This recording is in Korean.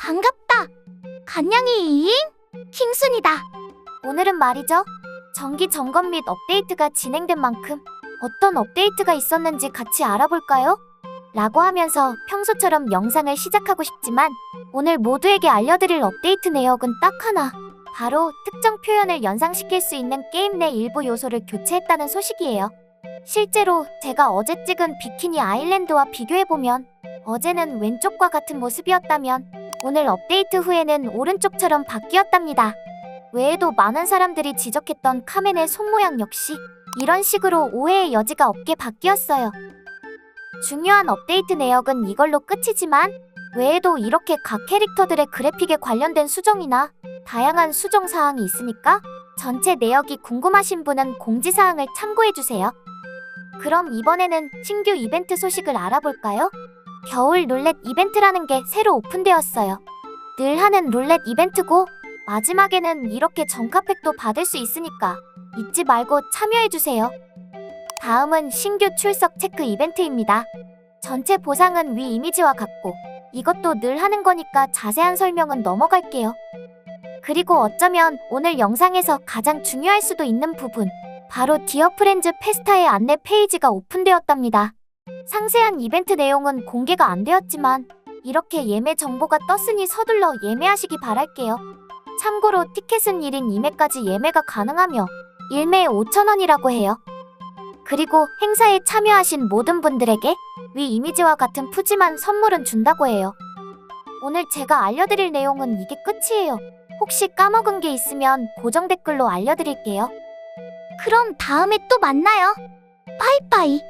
반갑다. 간냥이잉? 킹순이다. 오늘은 말이죠. 정기 점검 및 업데이트가 진행된 만큼 어떤 업데이트가 있었는지 같이 알아볼까요? 라고 하면서 평소처럼 영상을 시작하고 싶지만 오늘 모두에게 알려드릴 업데이트 내역은 딱 하나. 바로 특정 표현을 연상시킬 수 있는 게임 내 일부 요소를 교체했다는 소식이에요. 실제로 제가 어제 찍은 비키니 아일랜드와 비교해보면 어제는 왼쪽과 같은 모습이었다면 오늘 업데이트 후에는 오른쪽처럼 바뀌었답니다. 외에도 많은 사람들이 지적했던 카멘의 손모양 역시 이런 식으로 오해의 여지가 없게 바뀌었어요. 중요한 업데이트 내역은 이걸로 끝이지만 외에도 이렇게 각 캐릭터들의 그래픽에 관련된 수정이나 다양한 수정 사항이 있으니까 전체 내역이 궁금하신 분은 공지사항을 참고해주세요. 그럼 이번에는 신규 이벤트 소식을 알아볼까요? 겨울 룰렛 이벤트라는 게 새로 오픈되었어요. 늘 하는 룰렛 이벤트고 마지막에는 이렇게 정카팩도 받을 수 있으니까 잊지 말고 참여해주세요. 다음은 신규 출석 체크 이벤트입니다. 전체 보상은 위 이미지와 같고 이것도 늘 하는 거니까 자세한 설명은 넘어갈게요. 그리고 어쩌면 오늘 영상에서 가장 중요할 수도 있는 부분 바로 디어 프렌즈 페스타의 안내 페이지가 오픈되었답니다. 상세한 이벤트 내용은 공개가 안 되었지만 이렇게 예매 정보가 떴으니 서둘러 예매하시기 바랄게요. 참고로 티켓은 1인 2매까지 예매가 가능하며 1매에 5,000원이라고 해요. 그리고 행사에 참여하신 모든 분들에게 위 이미지와 같은 푸짐한 선물은 준다고 해요. 오늘 제가 알려드릴 내용은 이게 끝이에요. 혹시 까먹은 게 있으면 고정 댓글로 알려드릴게요. 그럼 다음에 또 만나요. 빠이빠이.